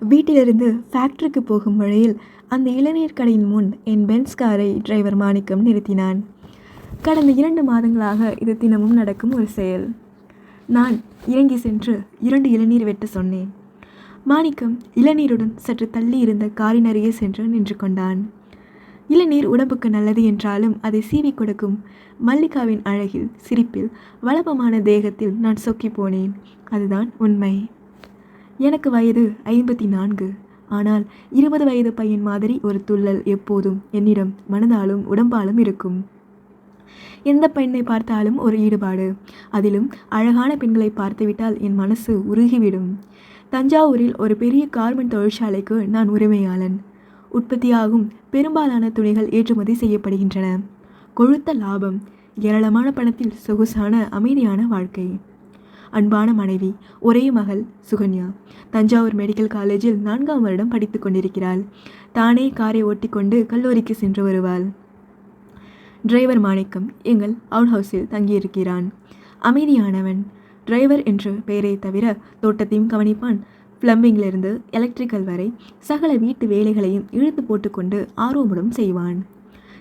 வீட்டிலிருந்து ஃபேக்டரிக்கு போகும் வழியில் அந்த இளநீர் கடையின் முன் என் பென்ஸ் காரை டிரைவர் மாணிக்கம் நிறுத்தினான். கடந்த இரண்டு மாதங்களாக இது தினமும் நடக்கும் ஒரு செயல். நான் இறங்கி சென்று இரண்டு இளநீர் வெட்ட சொன்னேன். மாணிக்கம் இளநீருடன் சற்று தள்ளி இருந்த காரின் அருகே சென்று நின்று கொண்டான். இளநீர் உடம்புக்கு நல்லது என்றாலும் அதை சீவி கொடுக்கும் மல்லிகாவின் அழகில் சிரிப்பில் வளபமான தேகத்தில் நான் சொக்கி போனேன். அதுதான் உண்மை. எனக்கு வயது ஐம்பத்தி நான்கு. ஆனால் இருபது வயது பையன் மாதிரி ஒரு துள்ளல் எப்போதும் என்னிடம் மனதாலும் உடம்பாலும் இருக்கும். எந்த பெண்ணை பார்த்தாலும் ஒரு ஈடுபாடு. அதிலும் அழகான பெண்களை பார்த்துவிட்டால் என் மனசு உருகிவிடும். தஞ்சாவூரில் ஒரு பெரிய கார்மெண்ட் தொழிற்சாலைக்கு நான் உரிமையாளன். உற்பத்தியாகும் பெரும்பாலான துணிகள் ஏற்றுமதி செய்யப்படுகின்றன. கொழுத்த லாபம் ஏராளமான பணத்தில் சொகுசான அமைதியான வாழ்க்கை. அன்பான மனைவி ஒரே மகள் சுகன்யா. தஞ்சாவூர் மெடிக்கல் காலேஜில் நான்காம் வருடம் படித்து கொண்டிருக்கிறாள். தானே காரை ஓட்டிக்கொண்டு கல்லூரிக்கு சென்று வருவாள். டிரைவர் மாணிக்கம் எங்கள் அவுட் ஹவுஸில் தங்கியிருக்கிறான். அமைதியானவன். டிரைவர் என்ற பெயரை தவிர தோட்டத்தையும் கவனிப்பான். பிளம்பிங்கிலிருந்து எலக்ட்ரிக்கல் வரை சகல வீட்டு வேலைகளையும் இழுத்து போட்டுக்கொண்டு ஆர்வமுடன் செய்வான்.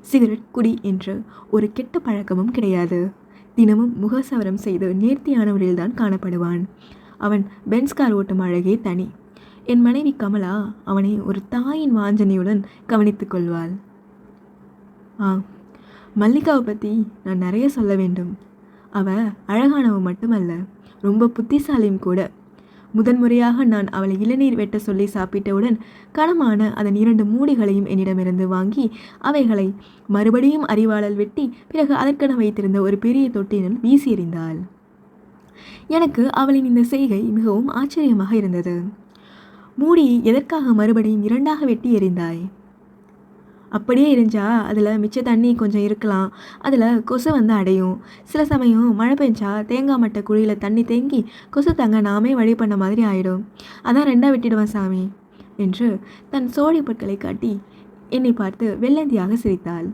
சிகரெட் குடி என்று ஒரு கெட்ட பழக்கமும் கிடையாது. தினமும் முகசவரம் செய்து நேர்த்தியானவரில்தான் காணப்படுவான். அவன் பென்ஸ் கார் ஓட்டும் அழகே தனி. என் மனைவி கமலா அவனை ஒரு தாயின் வாஞ்சனையுடன் கவனித்துக் கொள்வாள். ஆ மல்லிகாவை பற்றி நான் நிறைய சொல்ல வேண்டும். அவ அழகானவ மட்டுமல்ல ரொம்ப புத்திசாலியும் கூட. முதன்முறையாக நான் அவளை இளநீர் வெட்ட சொல்லி சாப்பிட்டவுடன் கனமான அதன் இரண்டு மூடிகளையும் என்னிடமிருந்து வாங்கி அவைகளை மறுபடியும் அறிவாளல் வெட்டி பிறகு அதற்கென வைத்திருந்த ஒரு பெரிய தொட்டினுள் வீசி எறிந்தாள் எனக்கு அவளின் இந்த செய்கை மிகவும் ஆச்சரியமாக இருந்தது. மூடியை எதற்காக மறுபடியும் இரண்டாக வெட்டி எறிந்தாய்? அப்படியே எரிஞ்சால் அதில் மிச்ச தண்ணி கொஞ்சம் இருக்கலாம். அதில் கொசு வந்து அடையும். சில சமயம் மழை பெஞ்சா தேங்காய் மட்டை குழியில் தண்ணி தேங்கி கொசு தங்க நாமே வழி பண்ண மாதிரி ஆயிடும். அதான் ரெண்டாக விட்டுடுவேன் சாமி. என்று தன் சோழி பொருட்களை காட்டி என்னை பார்த்து வெள்ளந்தியாக சிரித்தாள்.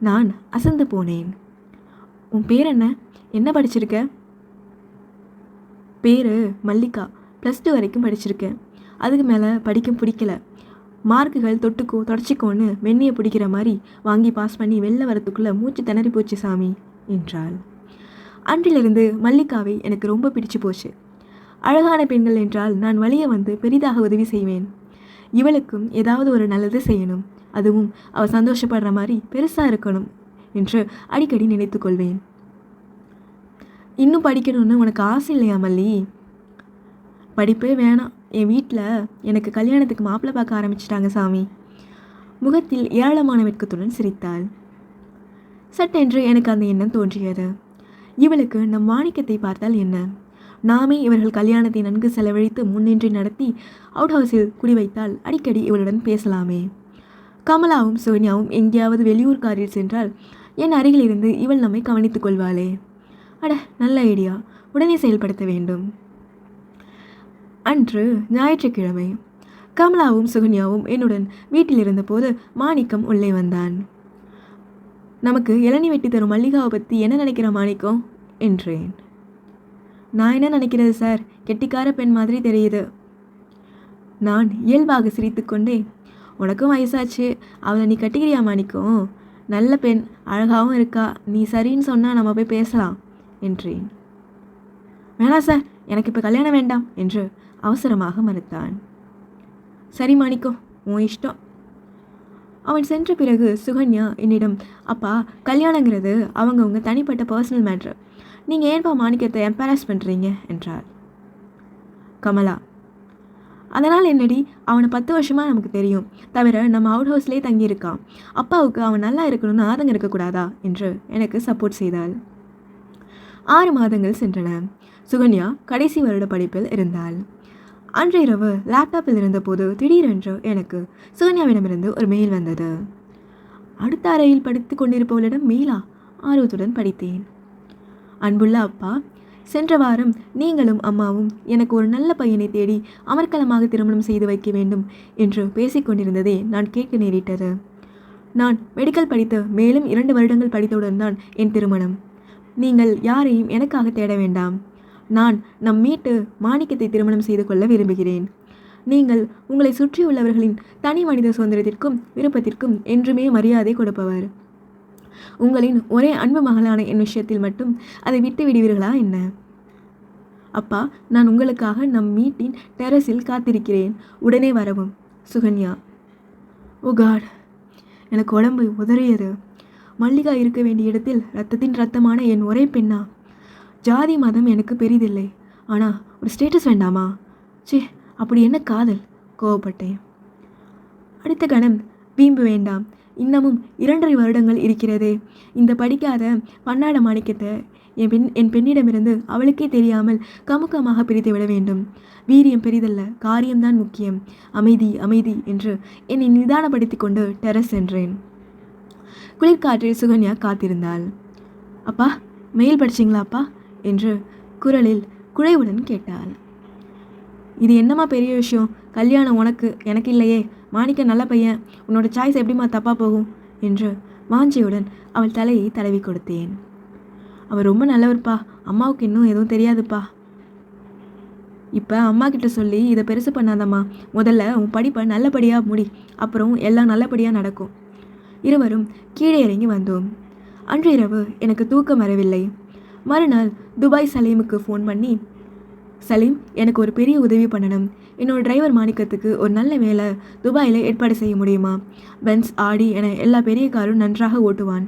நான் அசந்து போனேன். உன் பேர் என்ன? என்ன படிச்சிருக்க? பேர் மல்லிகா. ப்ளஸ் டூ வரைக்கும் படிச்சிருக்கேன். அதுக்கு மேலே படிக்க பிடிக்கல. மார்க்குகள் தொட்டுக்கோ தொடச்சிக்கோன்னு வெண்ணியை பிடிக்கிற மாதிரி வாங்கி பாஸ் பண்ணி வெளில வரத்துக்குள்ளே மூச்சு திணறி போச்சு சாமி என்றாள். அன்றிலிருந்து மல்லிகாவை எனக்கு ரொம்ப பிடிச்சு போச்சு. அழகான பெண்கள் என்றால் நான் வழியை வந்து பெரிதாக உதவி செய்வேன். இவளுக்கும் ஏதாவது ஒரு நல்லது செய்யணும். அதுவும் அவள் சந்தோஷப்படுற மாதிரி பெருசாக இருக்கணும் என்று அடிக்கடி நினைத்து கொள்வேன். இன்னும் படிக்கணும்னு உனக்கு ஆசை இல்லையா மல்லி? படிப்பே வேணாம். என் வீட்டில் எனக்கு கல்யாணத்துக்கு மாப்பிள்ளை பார்க்க ஆரம்பிச்சிட்டாங்க சாமி. முகத்தில் ஏராளமான வெட்கத்துடன் சிரித்தாள். சட்டென்று எனக்கு அந்த எண்ணம் தோன்றியது. இவளுக்கு நம் மாணிக்கத்தை பார்த்தால் என்ன? நாமே இவர்கள் கல்யாணத்தை நன்கு செலவழித்து முன்னின்றி நடத்தி அவுட் ஹவுஸில் குடி வைத்தால் அடிக்கடி இவளுடன் பேசலாமே. கமலாவும் சோனியாவும் எங்கேயாவது வெளியூர் காரில் சென்றால் என் அருகில் இருந்து இவள் நம்மை கவனித்துக் கொள்வாளே. அட நல்ல ஐடியா உடனே செயல்படுத்த வேண்டும். அன்று ஞாயிற்றுக்கிழமை கமலாவும் சுகன்யாவும் என்னுடன் வீட்டில் இருந்தபோது மாணிக்கம் உள்ளே வந்தான். நமக்கு இளநீ வெட்டி தரும் மல்லிகாவை பற்றி என்ன நினைக்கிற மாணிக்கம் என்றேன். நான் என்ன நினைக்கிறது சார்? கெட்டிக்கார பெண் மாதிரி தெரியுது. நான் இயல்பாக சிரித்துக்கொண்டே உனக்கும் வயசாச்சு. அவளை நீ கட்டிக்கிறியா மாணிக்கம் நல்ல பெண் அழகாகவும் இருக்கா. நீ சரின்னு சொன்னால் நம்ம போய் பேசலாம். என்றேன். வேணாம் சார். எனக்கு இப்போ கல்யாணம் வேண்டாம் என்று அவசரமாக மறுத்தான் சரி மாணிக்கம் உன் இஷ்டம். அவன் சென்ற பிறகு சுகன்யா என்னிடம் அப்பா கல்யாணங்கிறது அவங்கவுங்க தனிப்பட்ட பர்சனல் மேட்ரு நீங்கள் ஏன்பா மாணிக்கத்தை எம்பராஸ் பண்ணுறீங்க என்றார் கமலா அதனால் என்னடி அவனை பத்து வருஷமாக நமக்கு தெரியும். தவிர நம்ம அவுட் ஹவுஸ்லேயே தங்கியிருக்கான். அப்பாவுக்கு அவன் நல்லா இருக்கணும்னு ஆதங்கம் இருக்கக்கூடாதா? என்று எனக்கு சப்போர்ட் செய்தாள். ஆறு மாதங்கள் சென்றன. சுகன்யா கடைசி வருட படிப்பில் இருந்தாள். அன்று இரவு லேப்டாப்பில் இருந்தபோது திடீரென்று எனக்கு சுகன்யாவிடமிருந்து ஒரு மெயில் வந்தது. அடுத்த அறையில் படித்து கொண்டிருப்பவளிடம் மெயிலா ஆர்வத்துடன் படித்தேன். அன்புள்ள அப்பா சென்ற வாரம் நீங்களும் அம்மாவும் எனக்கு ஒரு நல்ல பையனை தேடி அமர்க்கலமாக திருமணம் செய்து வைக்க வேண்டும் என்று பேசிக்கொண்டிருந்ததே நான் கேட்க நேரிட்டது. நான் மெடிக்கல் படித்து மேலும் இரண்டு வருடங்கள் படித்தவுடன் தான் என் திருமணம். நீங்கள் யாரையும் எனக்காக தேட வேண்டாம். நான் நம் மீட்டு மாணிக்கத்தை திருமணம் செய்து கொள்ள விரும்புகிறேன். நீங்கள் உங்களை சுற்றியுள்ளவர்களின் தனி மனித சுதந்திரத்திற்கும் விருப்பத்திற்கும் என்றுமே மரியாதை கொடுப்பவர். உங்களின் ஒரே அன்பு மகளான என் விஷயத்தில் மட்டும் அதை விட்டு விடுவீர்களா என்ன? அப்பா நான் உங்களுக்காக நம் மீட்டின் டெரஸில் காத்திருக்கிறேன். உடனே வரவும். சுகன்யா. Oh god. எனக்கு உடம்பு உதறியது. மல்லிகா இருக்க வேண்டிய இடத்தில் ரத்தத்தின் ரத்தமான என் ஒரே பெண்ணா? ஜாதி மதம் எனக்கு பெரிதில்லை. ஆனால் ஒரு ஸ்டேட்டஸ் வேண்டாமா? சே அப்படி என்ன காதல்? கோவப்பட்டேன். அடுத்த கணம் வீம்பு வேண்டாம். இன்னமும் இரண்டரை வருடங்கள் இருக்கிறதே. இந்த படிக்காத பன்னாட மாணிக்கத்தை என் பெண் என் பெண்ணிடமிருந்து அவளுக்கே தெரியாமல் கமுக்கமாக பிரித்து விட வேண்டும். வீரியம் பெரிதல்ல காரியம்தான் முக்கியம். அமைதி அமைதி என்று என்னை நிதானப்படுத்தி கொண்டு டெரஸ் சென்றேன். குளிர்காற்றில் சுகன்யா காத்திருந்தாள். அப்பா மெயில் படிச்சிங்களா அப்பா? என்று குரலில் குழைவுடன் கேட்டாள். இது என்னம்மா பெரிய விஷயம்? கல்யாணம் உனக்கு எனக்கு இல்லையே. மாணிக்க நல்ல பையன். உன்னோட சாய்ஸ் எப்படிம்மா தப்பாக போகும்? என்று வாஞ்சியுடன் அவள் தலையை தடவி கொடுத்தேன். அவர் ரொம்ப நல்லவர்ப்பா. அம்மாவுக்கு இன்னும் எதுவும் தெரியாதுப்பா. இப்போ அம்மா கிட்ட சொல்லி இதை பெருசு பண்ணாதம்மா. முதல்ல உன் படிப்பை நல்லபடியாக முடி. அப்புறம் எல்லாம் நல்லபடியாக நடக்கும். இருவரும் கீழே இறங்கி வந்தோம். அன்று இரவு எனக்கு தூக்கம் வரவில்லை. மறுநாள் துபாய் சலீமுக்கு ஃபோன் பண்ணி சலீம் எனக்கு ஒரு பெரிய உதவி பண்ணணும். என்னோடய டிரைவர் மாணிக்கத்துக்கு ஒரு நல்ல வேலை துபாயில் ஏற்பாடு செய்ய முடியுமா? பென்ஸ் ஆடி என எல்லா பெரிய காரும் நன்றாக ஓட்டுவான்.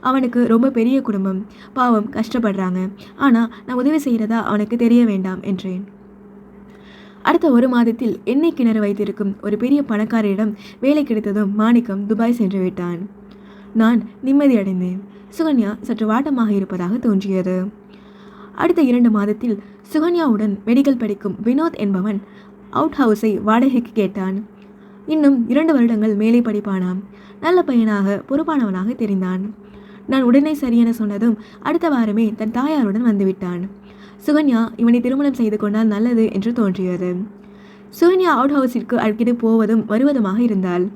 அவனுக்கு ரொம்ப பெரிய குடும்பம். பாவம் கஷ்டப்படுறாங்க. ஆனால் நான் உதவி செய்கிறதா அவனுக்கு தெரிய வேண்டாம் என்றேன். அடுத்த ஒரு மாதத்தில் எண்ணெய் கிணறு வைத்திருக்கும் ஒரு பெரிய பணக்காரரிடம் வேலை கிடைத்ததும் மாணிக்கம் துபாய் சென்று விட்டான். நான் நிம்மதியடைந்தேன். சுகன்யா சற்று வாட்டமாக இருப்பதாக தோன்றியது. அடுத்த இரண்டு மாதத்தில் சுகன்யாவுடன் மெடிக்கல் படிக்கும் வினோத் என்பவன் அவுட் ஹவுஸை வாடகைக்கு கேட்டான். இன்னும் இரண்டு வருடங்கள் மேலே படிப்பானாம். நல்ல பையனாக பொறுப்பானவனாக தெரிந்தான். நான் உடனே சரியென சொன்னதும் அடுத்த வாரமே தன் தாயாருடன் வந்துவிட்டான். சுகன்யா இவனை திருமணம் செய்து கொண்டால் நல்லது என்று தோன்றியது. சுகன்யா அவுட் ஹவுஸிற்கு அடிக்கடி போவதும் வருவதுமாக இருந்தாள்.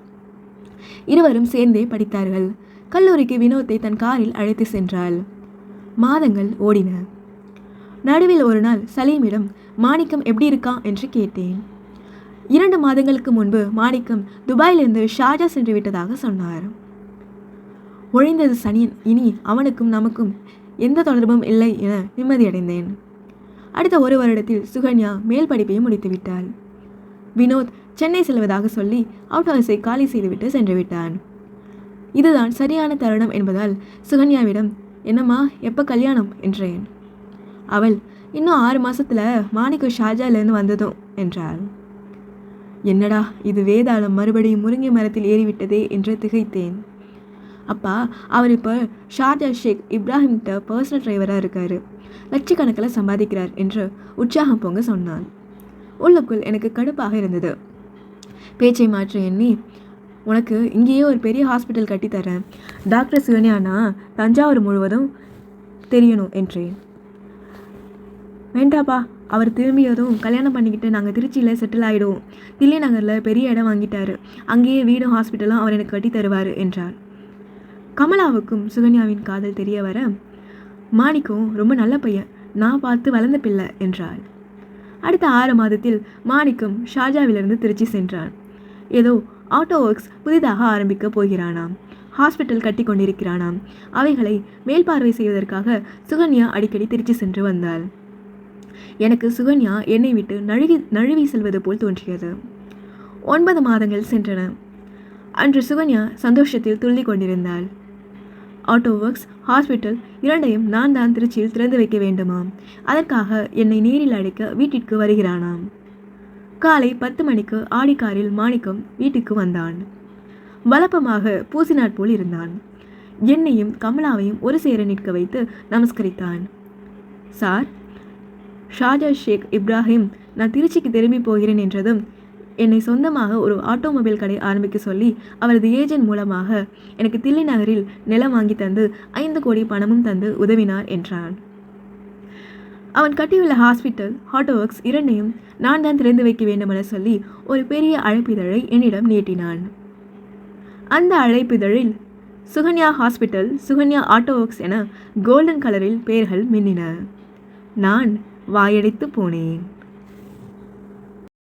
இருவரும் சேர்ந்தே படித்தார்கள். கல்லூரிக்கு வினோத்தை தன் காரில் அழைத்து சென்றாள். மாதங்கள் ஓடின. நடுவில் ஒரு நாள் சலீமிடம் மாணிக்கம் எப்படி இருக்கான் என்று கேட்டேன். இரண்டு மாதங்களுக்கு முன்பு மாணிக்கம் துபாயிலிருந்து ஷாஜா சென்று விட்டதாக சொன்னார். ஒழிந்தது சனியன். இனி அவனுக்கும் நமக்கும் எந்த தொடர்பும் இல்லை என நிம்மதியடைந்தேன். அடுத்த ஒரு வருடத்தில் சுகன்யா மேல் படிப்பையும் முடித்துவிட்டாள் வினோத் சென்னை செல்வதாக சொல்லி அவுட் ஹவுஸை காலி செய்துவிட்டு சென்று விட்டான். இதுதான் சரியான தருணம் என்பதால் சுகன்யாவிடம் என்னம்மா எப்போ கல்யாணம்? என்றேன். அவள் இன்னும் ஆறு மாதத்தில் மாணிக்கம் ஷாஜாலேருந்து வந்ததும் என்றாள். என்னடா இது வேதாளம் மறுபடியும் முருங்கை மரத்தில் ஏறிவிட்டதே என்று திகைத்தேன். அப்பா அவர் இப்போ ஷார்ஜா ஷேக் இப்ராஹிம்கிட்ட பர்சனல் டிரைவராக இருக்கார். லட்சக்கணக்கில் சம்பாதிக்கிறார் என்று உற்சாகம் பொங்க சொன்னான். உள்ளுக்குள் எனக்கு கடுப்பாக இருந்தது. பேச்சை மாற்ற எண்ணி உனக்கு இங்கேயே ஒரு பெரிய ஹாஸ்பிட்டல் கட்டித்தரேன் டாக்டர் சிவனியானா தஞ்சாவூர் முழுவதும் தெரியணும் என்றேன் வேண்டாப்பா அவர் திரும்பியதும் கல்யாணம் பண்ணிக்கிட்டு நாங்கள் திருச்சியில் செட்டில் ஆகிடுவோம் தில்லை நகரில் பெரிய இடம் வாங்கிட்டாரு. அங்கேயே வீடும் ஹாஸ்பிட்டலும் அவர் எனக்கு கட்டி தருவார் என்றார். கமலாவுக்கும் சுகன்யாவின் காதல் தெரிய வர மாணிக்கும் ரொம்ப நல்ல பையன் நான் பார்த்து வளர்ந்த பிள்ளை என்றாள். அடுத்த ஆறு மாதத்தில் மாணிக்கம் ஷாஜாவிலிருந்து திருச்சி சென்றான். ஏதோ ஆட்டோ ஒர்க்ஸ் புதிதாக ஆரம்பிக்கப் போகிறானாம். ஹாஸ்பிட்டல் கட்டி கொண்டிருக்கிறானாம் அவைகளை மேல்பார்வை செய்வதற்காக சுகன்யா அடிக்கடி திருச்சி சென்று வந்தாள். எனக்கு சுகன்யா என்னை விட்டு நழுவி நழுவி செல்வது போல் தோன்றியது. ஒன்பது மாதங்கள் சென்றன. அன்று சுகன்யா சந்தோஷத்தில் துள்ளி கொண்டிருந்தாள். ஆட்டோ ஒர்க்ஸ் ஹாஸ்பிட்டல் இரண்டையும் நான் தான் திருச்சியில் திறந்து வைக்க வேண்டுமாம். அதற்காக என்னை நேரில் அழைக்க வீட்டிற்கு வருகிறானாம். காலை பத்து மணிக்கு ஆடிக்காரில் மாணிக்கம் வீட்டுக்கு வந்தான். வழப்பமாக பூசினாற் போல் இருந்தான். என்னையும் கமலாவையும் ஒரு சேர நிற்க வைத்து நமஸ்கரித்தான். சார் ஷாஜா ஷேக் இப்ராஹிம் நான் திருச்சிக்கு திரும்பி போகிறேன் என்றதும் என்னை சொந்தமாக ஒரு ஆட்டோமொபைல் கடை ஆரம்பிக்க சொல்லி அவரது ஏஜென்ட் மூலமாக எனக்கு தில்லை நகரில் நிலம் வாங்கி தந்து ஐந்து கோடி பணமும் தந்து உதவினார் என்றான். அவன் கட்டியுள்ள ஹாஸ்பிட்டல் ஆட்டோ ஒர்க்ஸ் இரண்டையும் நான் தான் திறந்து வைக்க வேண்டுமென சொல்லி ஒரு பெரிய அழைப்பிதழை என்னிடம் நீட்டினான். அந்த அழைப்பிதழில் Sukanya hospital Sukanya auto works என கோல்டன் கலரில் பெயர்கள் மின்னின. நான் வாயடைத்து போனேன்.